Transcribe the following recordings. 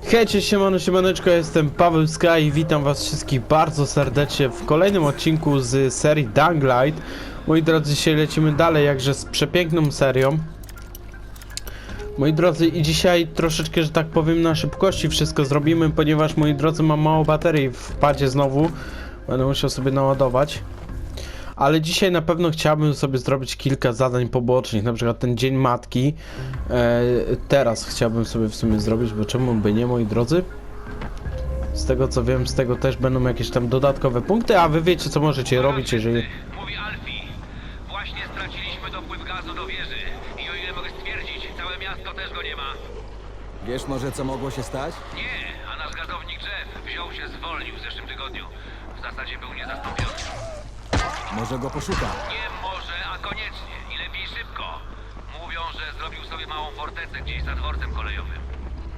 Hejcie, siemano, siemaneczko, jestem Paweł Sky i witam was wszystkich bardzo serdecznie w kolejnym odcinku z serii Dung Light. Moi drodzy, dzisiaj lecimy dalej, jakże z przepiękną serią. Moi drodzy, i dzisiaj troszeczkę, że tak powiem, na szybkości wszystko zrobimy, ponieważ, moi drodzy, mam mało baterii w padzie znowu. Będę musiał sobie naładować. Ale dzisiaj na pewno chciałbym sobie zrobić kilka zadań pobocznych, na przykład ten Dzień Matki. E, teraz chciałbym sobie w sumie zrobić, bo czemu by nie, moi drodzy? Z tego co wiem, z tego też będą jakieś tam dodatkowe punkty, a wy wiecie co możecie robić, jeżeli... Mówi Alfie. Właśnie straciliśmy dopływ gazu do wieży. I o ile mogę stwierdzić, całe miasto też go nie ma. Wiesz może, co mogło się stać? Nie, a nasz gazownik drzew wziął się zwolnił w zeszłym tygodniu. W zasadzie był niezastąpiony. Może go poszukam. Nie może, a koniecznie. I lepiej szybko. Mówią, że zrobił sobie małą fortecę gdzieś za dworcem kolejowym.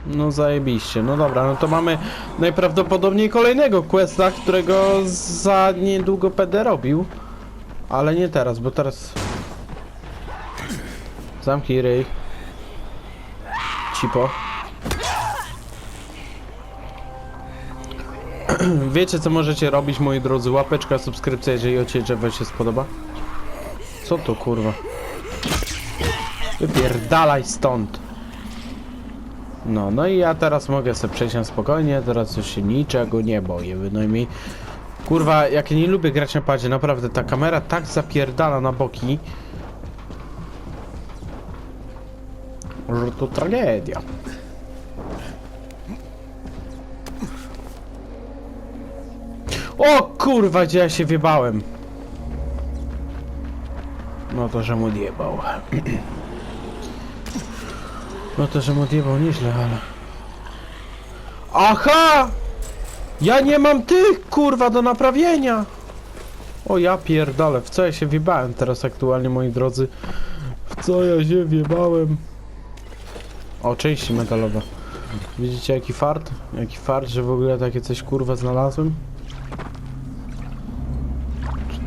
No zajebiście, no dobra, no to mamy najprawdopodobniej kolejnego questa, którego za niedługo PD robił. Ale nie teraz, bo teraz... Zamknij ryj. Cipo. Wiecie co możecie robić moi drodzy, łapeczka, subskrypcja, jeżeli odcinek wam się spodoba. Co to kurwa? Wypierdalaj stąd. No, no i ja teraz mogę sobie przejść na spokojnie, teraz już się niczego nie boję, bynajmniej. Kurwa, jak nie lubię grać na padzie, naprawdę ta kamera tak zapierdala na boki. Że to tragedia. O kurwa, gdzie ja się wiebałem. No to, że mu odjebał. No to, że mu odjebał nieźle, ale... Aha! Ja nie mam tych, kurwa, do naprawienia! O ja pierdolę, w co ja się wjebałem teraz aktualnie, moi drodzy? W co ja się wjebałem? O, części metalowe. Widzicie jaki fart? Jaki fart, że w ogóle takie coś kurwa znalazłem?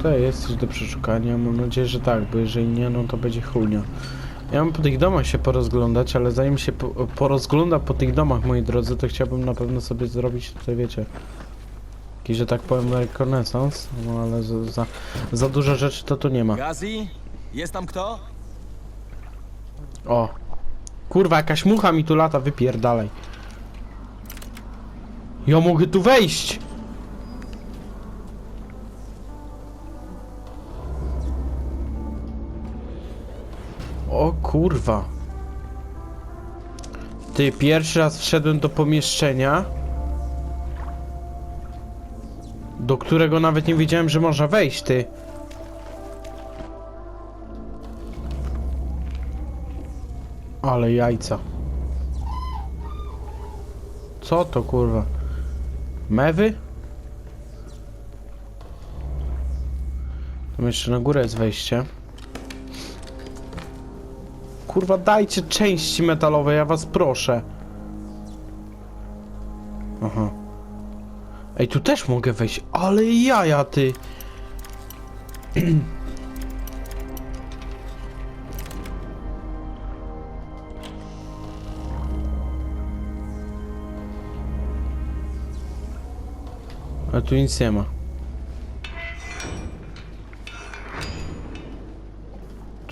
To jest coś do przeszukania? Mam nadzieję, że tak, bo jeżeli nie, no to będzie chujnia. Ja mam po tych domach się porozglądać, ale zanim się po, porozgląda po tych domach, moi drodzy, to chciałbym na pewno sobie zrobić tutaj, wiecie, jakiś, że tak powiem, rekonesans, no ale za, za, za dużo rzeczy to tu nie ma. Gazi? Jest tam kto? O! Kurwa, jakaś mucha mi tu lata, wypierdalaj. Ja mogę tu wejść! O kurwa. Ty, pierwszy raz wszedłem do pomieszczenia, do którego nawet nie wiedziałem, że można wejść, ty. Ale jajca. Co to kurwa? Mewy? Tam jeszcze na górę jest wejście. Kurwa, dajcie części metalowe, ja was proszę. Aha. Ej, tu też mogę wejść, ale jaja ty. A tu nic nie ma.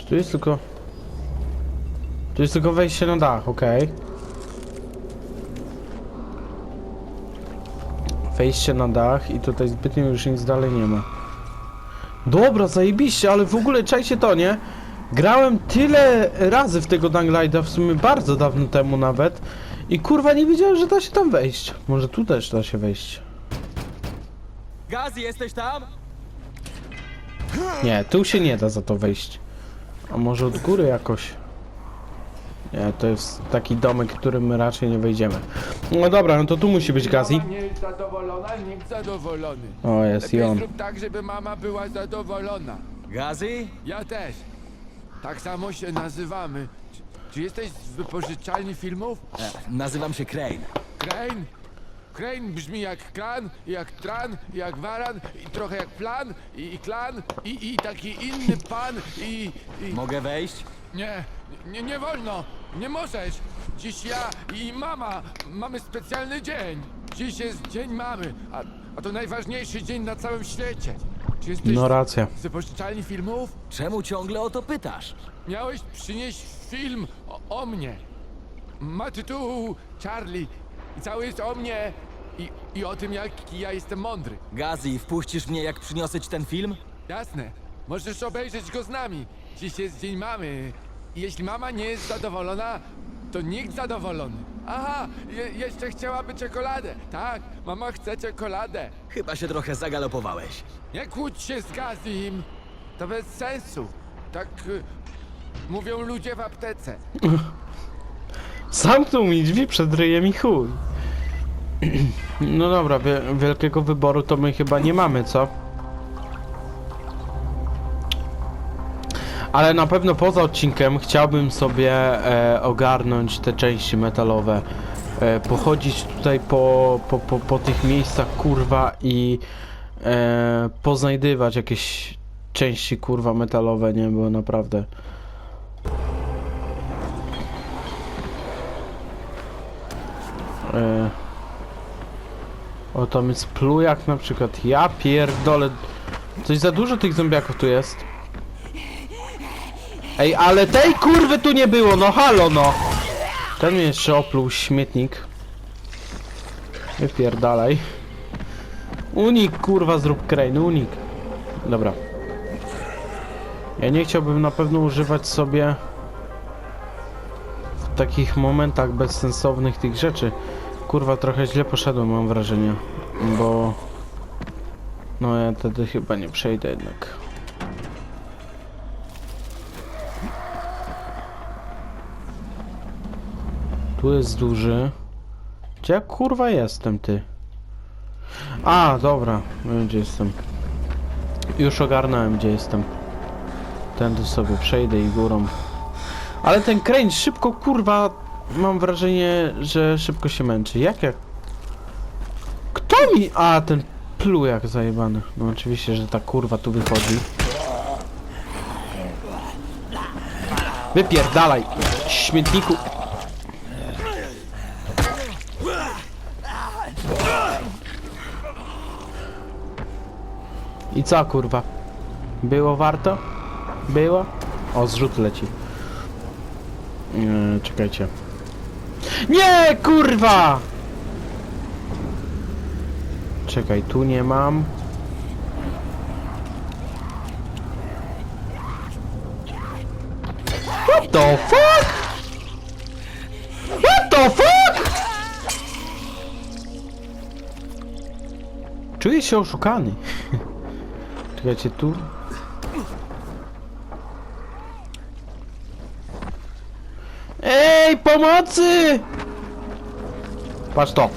Tu jest tylko... Tu jest tylko wejście na dach, okej. Wejście na dach i tutaj zbytnio już nic dalej nie ma. Dobra, zajebiście, ale w ogóle czajcie to, nie? Grałem tyle razy w tego Danglighta, w sumie bardzo dawno temu nawet. I kurwa nie wiedziałem, że da się tam wejść. Może tu też da się wejść. Gazi, jesteś tam? Nie, tu się nie da za to wejść. A może od góry jakoś? Nie, to jest taki domek, którym my raczej nie wejdziemy. No dobra, no to tu musi być Gazi. Mama nie jest zadowolona, nikt zadowolony. O, jest i Lepiej on. zrób tak, żeby mama była zadowolona. Gazi? Ja też. Tak samo się nazywamy. Czy, czy jesteś z wypożyczalni filmów? E, nazywam się Crane. Crane? Crane brzmi jak kran, jak tran, jak waran, i trochę jak plan, i, i klan, i, i taki inny pan, i, i... Mogę wejść? Nie, nie, nie wolno. Nie możesz! Dziś ja i mama mamy specjalny dzień. Dziś jest Dzień Mamy, a, a to najważniejszy dzień na całym świecie. Czy jesteś No racja. z wypożyczalni filmów? Czemu ciągle o to pytasz? Miałeś przynieść film o, o mnie. Ma tytuł Charlie i cały jest o mnie i, i o tym, jaki ja jestem mądry. Gazi, wpuścisz mnie, jak przyniosę ci ten film? Jasne, możesz obejrzeć go z nami. Dziś jest Dzień Mamy. Jeśli mama nie jest zadowolona, to nikt zadowolony. Aha, je, jeszcze chciałaby czekoladę. Tak, mama chce czekoladę. Chyba się trochę zagalopowałeś. Nie kłóć się z Gazim. To bez sensu. Tak y, mówią ludzie w aptece. Zamknął mi drzwi przed ryjem i chuj. No dobra, wie, wielkiego wyboru to my chyba nie mamy, co? Ale na pewno poza odcinkiem chciałbym sobie e, ogarnąć te części metalowe. E, pochodzić tutaj po, po, po, po tych miejscach kurwa i e, poznajdywać jakieś części kurwa metalowe, nie? Bo naprawdę. E... O, tam jest plujak na przykład. Ja pierdolę. Coś za dużo tych zombiaków tu jest. Ej, ale tej kurwy tu nie było, no halo no. Ten mnie jeszcze opluł śmietnik. Wypierdalaj. Unik, kurwa, zrób crane, unik. Dobra. Ja nie chciałbym na pewno używać sobie w takich momentach bezsensownych tych rzeczy. Kurwa, trochę źle poszedłem, mam wrażenie. Bo... No ja wtedy chyba nie przejdę jednak. Tu jest duży. Gdzie kurwa jestem, ty? A, dobra. Gdzie jestem. Już ogarnąłem, gdzie jestem. Tędy sobie przejdę i górą. Ale ten crane szybko, kurwa, mam wrażenie, że szybko się męczy. Jak jak? Kto mi... A, ten plujak zajebany. No oczywiście, że ta kurwa tu wychodzi. Wypierdalaj, śmietniku. I co kurwa? Było warto? Było? O, zrzut leci. Nie, czekajcie. Nie, kurwa! Czekaj, tu nie mam. What the fuck? What the fuck? Czuję się oszukany. Czekajcie, tu. Ej, pomocy! Patrz to.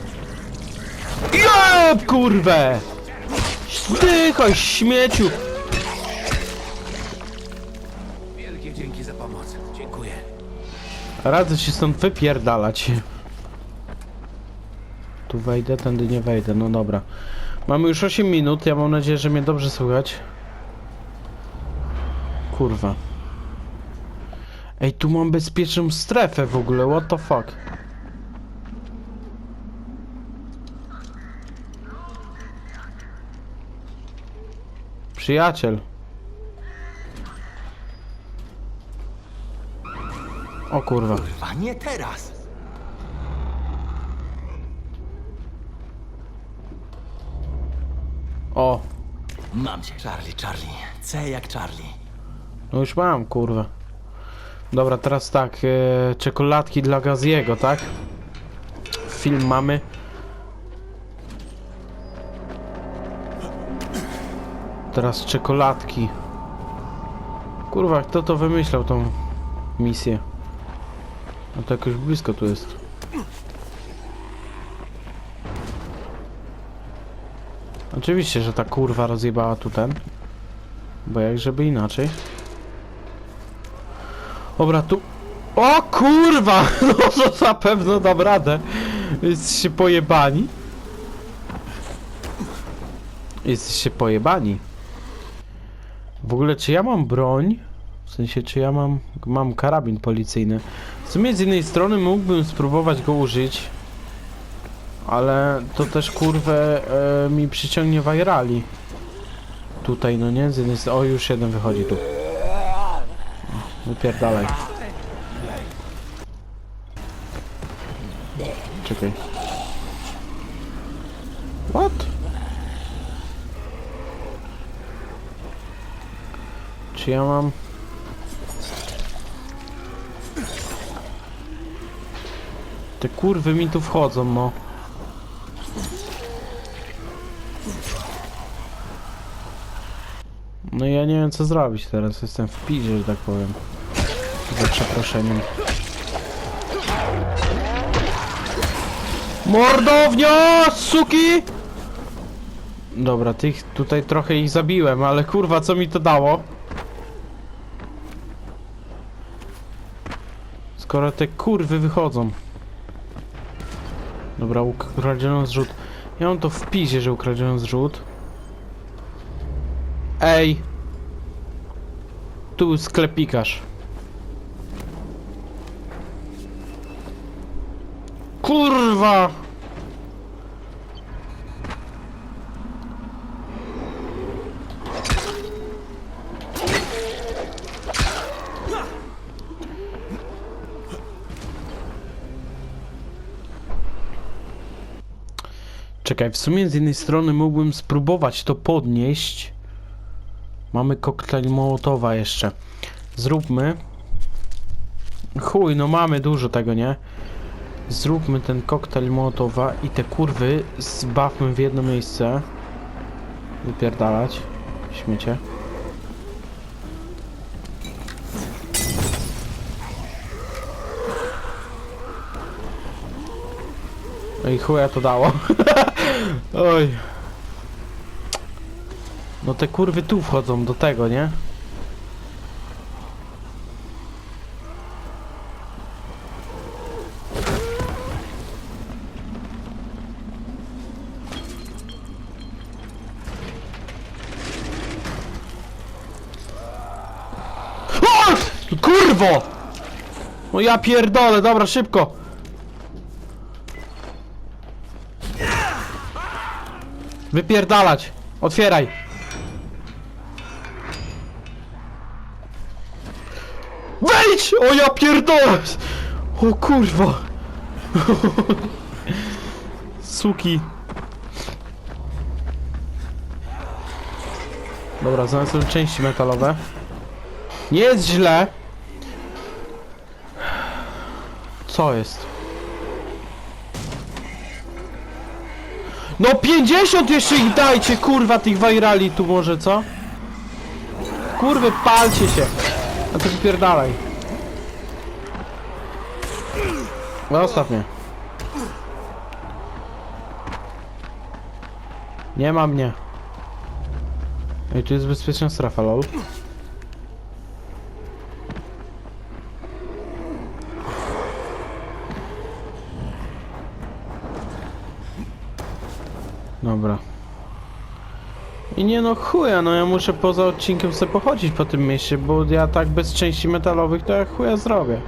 Jeb, kurwę! Zdychaj, śmieciu! Wielkie dzięki za pomoc. Dziękuję. Radzę się stąd wypierdalać. Tu wejdę, tędy nie wejdę, no dobra. Mamy już 8 minut, ja mam nadzieję, że mnie dobrze słychać. Kurwa. Ej, tu mam bezpieczną strefę w ogóle, what the fuck? Przyjaciel. O kurwa. Kurwa, nie teraz! O, Mam cię, Charlie, Charlie. C jak Charlie. no już mam, kurwa. Dobra, teraz tak, e, czekoladki dla Gaziego, tak? Film mamy. Teraz czekoladki. Kurwa, kto to wymyślał tą misję? No to jakoś blisko tu jest. Oczywiście, że ta kurwa rozjebała tu ten. Bo jak żeby inaczej. Dobra, tu... O kurwa! No to na pewno dam radę. Jesteście pojebani. Jesteście pojebani. W ogóle, czy ja mam broń W sensie, czy ja mam... Mam karabin policyjny. W sumie z jednej strony mógłbym spróbować go użyć. Ale to też kurwę e, mi przyciągnie wajrali. Tutaj, no nie? O, już jeden wychodzi tu. Wypierdalaj. Czekaj. What? Czy ja mam... Te kurwy mi tu wchodzą, no. No ja nie wiem co zrobić teraz, jestem w pizie, że tak powiem. Za przeproszeniem. Mordownia, suki! Dobra, tych tutaj trochę ich zabiłem, ale kurwa, co mi to dało? Skoro te kurwy wychodzą. Dobra, ukradziono zrzut. Ja mam to w pizie, że ukradziono zrzut. Ej! Tu sklepikarz. Kurwa! Czekaj, w sumie z jednej strony mógłbym spróbować to podnieść. Mamy koktajl Mołotowa jeszcze. Zróbmy. Chuj, no mamy dużo tego, nie? Zróbmy ten koktajl Mołotowa i te kurwy zbawmy w jedno miejsce. Wypierdalać. Śmiecie. No i chuja to dało. Oj. No te kurwy tu wchodzą do tego, nie? Kurwo! No ja pierdolę, dobra, szybko! Wypierdalać! Otwieraj! O ja pierdolę! O kurwa! Dobra, znalazłem części metalowe. Nie jest źle. Co jest? No 50 jeszcze ich dajcie, kurwa, tych wajrali tu może, co? Kurwy, palcie się. A to wypierdalaj. Zostaw mnie. Nie ma mnie. Ej, tu jest bezpieczna strefa, lol. Dobra. I nie no chuja, no ja muszę poza odcinkiem sobie pochodzić po tym mieście, bo ja tak bez części metalowych to ja chuja zrobię.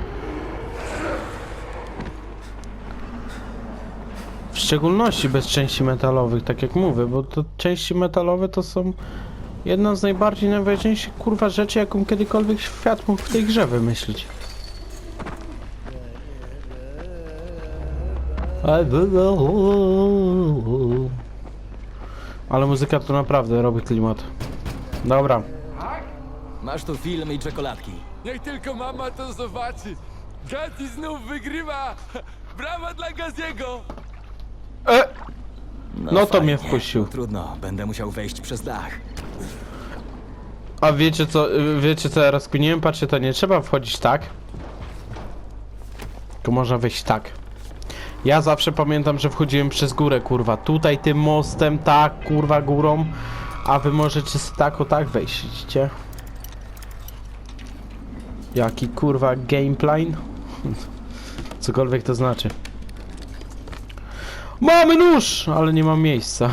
Szczególności bez części metalowych, tak jak mówię, bo to części metalowe to są jedna z najbardziej najważniejszych kurwa rzeczy, jaką kiedykolwiek świat mógł w tej grze wymyślić. Ale muzyka to naprawdę robi klimat. Dobra. Masz tu film i czekoladki. Niech tylko mama to zobaczy. Gazi znów wygrywa. Brawa dla Gaziego. E! No to mnie wpuścił. Trudno, będę musiał wejść przez dach. A wiecie co, y, wiecie co ja rozkminiłem? Patrzcie, to nie trzeba wchodzić tak. Tylko można wejść tak. Ja zawsze pamiętam, że wchodziłem przez górę, kurwa. Tutaj tym mostem, tak, kurwa, górą. A wy możecie z tak o tak wejść, widzicie? Jaki kurwa gameplan? Cokolwiek to znaczy. Mamy nóż! Ale nie mam miejsca.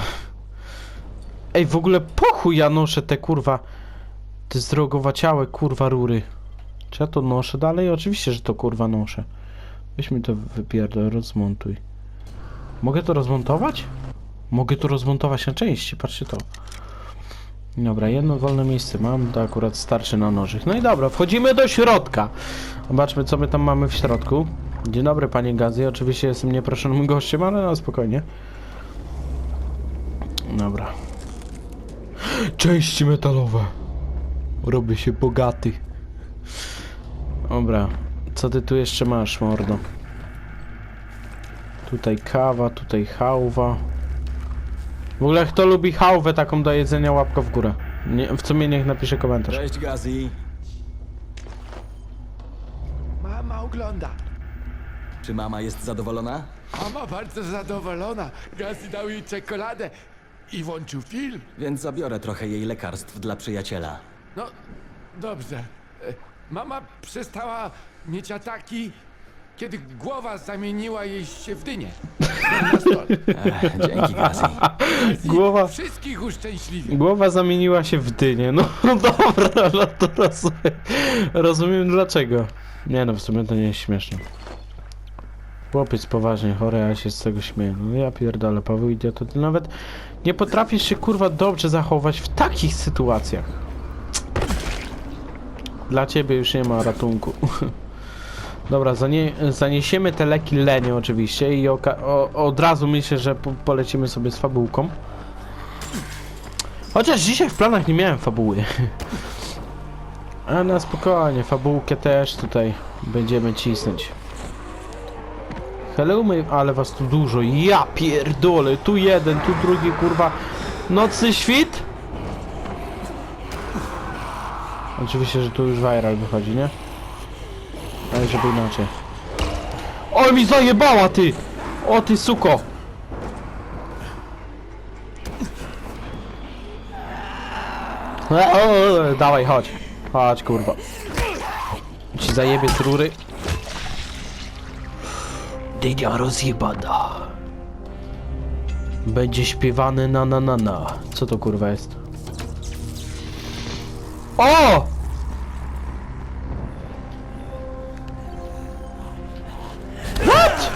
Ej, w ogóle pochuj ja noszę te kurwa te zdrogowaciałe kurwa rury. Czy ja to noszę dalej? Oczywiście, że to kurwa noszę. Weź mi to wypierdol, rozmontuj. Mogę to rozmontować? Mogę to rozmontować na części, patrzcie to. Dobra, jedno wolne miejsce mam, to akurat starczy na nożyk. No i dobra, wchodzimy do środka. Zobaczmy, co my tam mamy w środku. Dzień dobry, panie Gazy. Oczywiście jestem nieproszonym gościem, ale no spokojnie. Dobra. Części metalowe. Robię się bogaty. Dobra, co ty tu jeszcze masz, mordo? Tutaj kawa, tutaj hałwa. W ogóle kto lubi hałwę taką do jedzenia, łapka w górę. Nie, w sumie niech napisze komentarz. Cześć, Gazi. Mama ogląda. Czy mama jest zadowolona? Mama bardzo zadowolona. Gazi dał jej czekoladę i włączył film. Więc zabiorę trochę jej lekarstw dla przyjaciela. No, dobrze. E, Mama przestała mieć ataki, kiedy głowa zamieniła jej się w dynię. Na stole. Ech, dzięki, Gazi. Gazi Głowa- Wszystkich uszczęśliwi. Głowa zamieniła się w dynię. No dobra, no to rozumiem, rozumiem dlaczego. Nie no, w sumie to nie jest śmieszne. Chłopiec poważnie chory, a ja się z tego śmieję. No ja pierdolę, Paweł idiota, ty nawet nie potrafisz się kurwa dobrze zachować w takich sytuacjach. Dla ciebie już nie ma ratunku. Dobra, zanie, zaniesiemy te leki Lenie oczywiście i od razu myślę, że po, polecimy sobie z fabułką. Chociaż dzisiaj w planach nie miałem fabuły. A na spokojnie, fabułkę też tutaj będziemy cisnąć. Hello, my... ale was tu dużo. Ja pierdolę, tu jeden, tu drugi, kurwa. Nocny świt? Oczywiście, że tu już viral wychodzi, nie? Ale żeby inaczej. Oj, mi zajebała, ty! O, ty suko! E, o, o, o, dawaj, chodź. Chodź, kurwa. Ci zajebie z rury. Dynia rozjebana. Będzie śpiewane na na na na. Co to kurwa jest? O! What?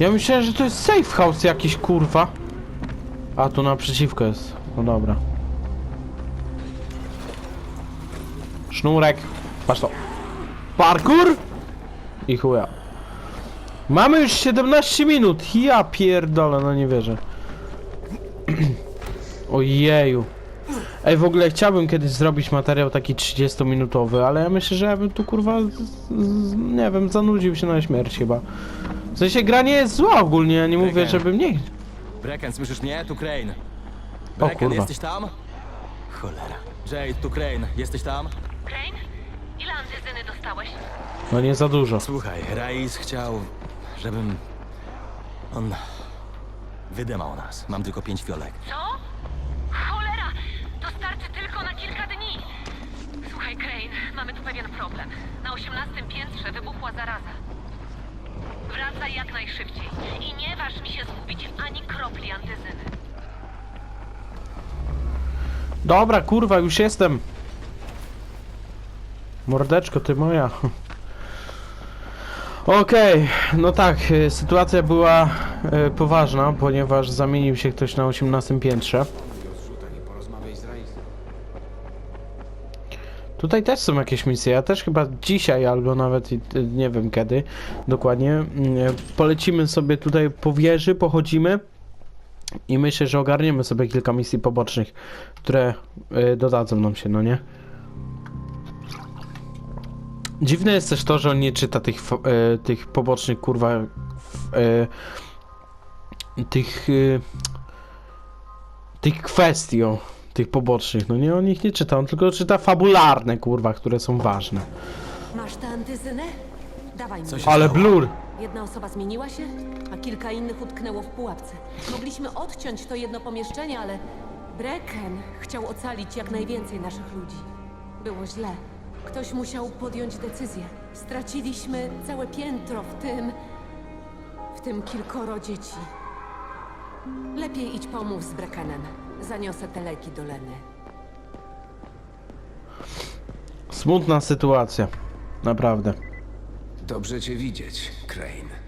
Ja myślałem, że to jest safe house jakiś kurwa. A tu naprzeciwko jest. No dobra. Sznurek. Patrz to. Parkour! I chuja. Mamy już 17 minut. Ja pierdolę, no nie wierzę. Ojeju. Ej, w ogóle chciałbym kiedyś zrobić materiał taki 30-minutowy, ale ja myślę, że ja bym tu kurwa, z, z, nie wiem, zanudził się na śmierć chyba. W sensie gra nie jest zła ogólnie, ja nie mówię, Brecken. żebym nie... Brecken, słyszysz mnie? Tu Crane. O Brecken, kurwa. jesteś tam? Cholera. Jade, tu Crane. Jesteś tam? Crane? Ile antyzyny dostałeś? No nie za dużo. Słuchaj, Rais chciał, żebym... On... Wydymał nas. Mam tylko pięć fiolek. Co? Cholera! To starczy tylko na kilka dni! Słuchaj, Crane, mamy tu pewien problem. Na osiemnastym piętrze wybuchła zaraza. Wracaj jak najszybciej. I nie waż mi się zgubić ani kropli antyzyny. Dobra, kurwa, już jestem. Mordeczko, ty moja. Okej, no tak, y, sytuacja była y, poważna, ponieważ zamienił się ktoś na 18 piętrze. Tutaj też są jakieś misje, ja też chyba dzisiaj albo nawet y, nie wiem kiedy dokładnie y, polecimy sobie tutaj po wieży, pochodzimy i myślę, że ogarniemy sobie kilka misji pobocznych, które dodadzą nam się, no nie? Dziwne jest też to, że on nie czyta tych, y, tych pobocznych, kurwa, y, tych, y, tych kwestii, o, tych pobocznych, no nie, on ich nie czyta, on tylko czyta fabularne, kurwa, które są ważne. Masz tę antyzynę? Dawaj mi. Co się Ale stało? blur! Jedna osoba zmieniła się, a kilka innych utknęło w pułapce. Mogliśmy odciąć to jedno pomieszczenie, ale Brecken chciał ocalić jak najwięcej naszych ludzi. Było źle. Ktoś musiał podjąć decyzję. Straciliśmy całe piętro, w tym... w tym kilkoro dzieci. Lepiej idź pomów z Breckenem. Zaniosę te leki do Leny. Smutna sytuacja. Naprawdę. Dobrze cię widzieć, Crane.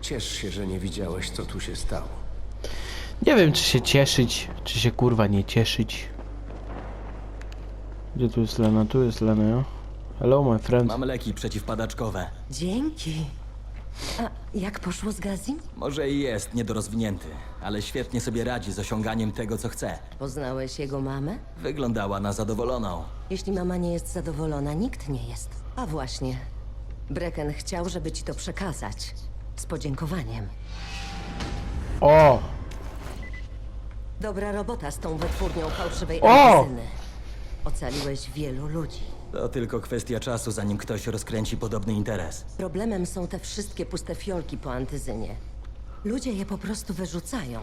Ciesz się, że nie widziałeś, co tu się stało. Nie wiem, czy się cieszyć, czy się kurwa nie cieszyć. Gdzie tu jest Lena? Tu jest Lena, ja? Hello, my friend. Mam leki przeciwpadaczkowe. Dzięki. A jak poszło z Gazi? Może i jest niedorozwinięty, ale świetnie sobie radzi z osiąganiem tego, co chce. Poznałeś jego mamę? Wyglądała na zadowoloną. Jeśli mama nie jest zadowolona, nikt nie jest. A właśnie. Brecken chciał, żeby ci to przekazać. Z podziękowaniem. O! Dobra robota z tą wytwórnią fałszywej O! Ocaliłeś wielu ludzi. To tylko kwestia czasu, zanim ktoś rozkręci podobny interes. Problemem są te wszystkie puste fiolki po antyzynie. Ludzie je po prostu wyrzucają.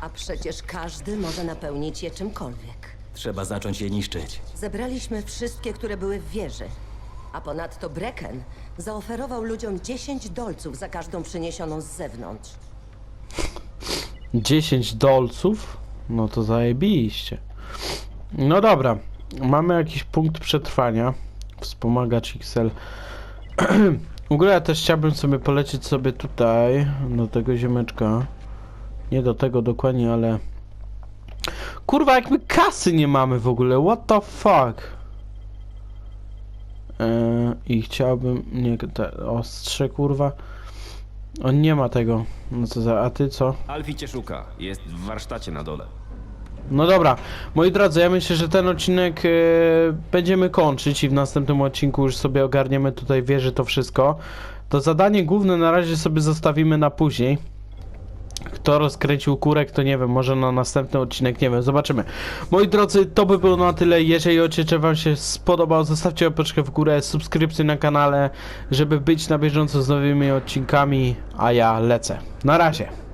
A przecież każdy może napełnić je czymkolwiek. Trzeba zacząć je niszczyć. Zebraliśmy wszystkie, które były w wieży. A ponadto Brecken zaoferował ludziom 10 dolców za każdą przyniesioną z zewnątrz. 10 dolców? No to zajebiście. No dobra. Mamy jakiś punkt przetrwania. Wspomagacz XL. W ogóle ja też chciałbym sobie polecieć sobie tutaj, do tego ziemeczka. Nie do tego dokładnie, ale... Kurwa, jak my kasy nie mamy w ogóle, what the fuck? Eee, I chciałbym... Nie, te ostrze, kurwa. On nie ma tego. No co za... A ty co? Alfie cię szuka. Jest w warsztacie na dole. No dobra, moi drodzy, ja myślę, że ten odcinek e, będziemy kończyć i w następnym odcinku już sobie ogarniemy tutaj wieży to wszystko. To zadanie główne na razie sobie zostawimy na później. Kto rozkręcił kurek, to nie wiem, może na następny odcinek, nie wiem, zobaczymy. Moi drodzy, to by było na tyle. Jeżeli odcinek wam się spodobał, zostawcie łapeczkę w górę, subskrypcję na kanale, żeby być na bieżąco z nowymi odcinkami, a ja lecę. Na razie.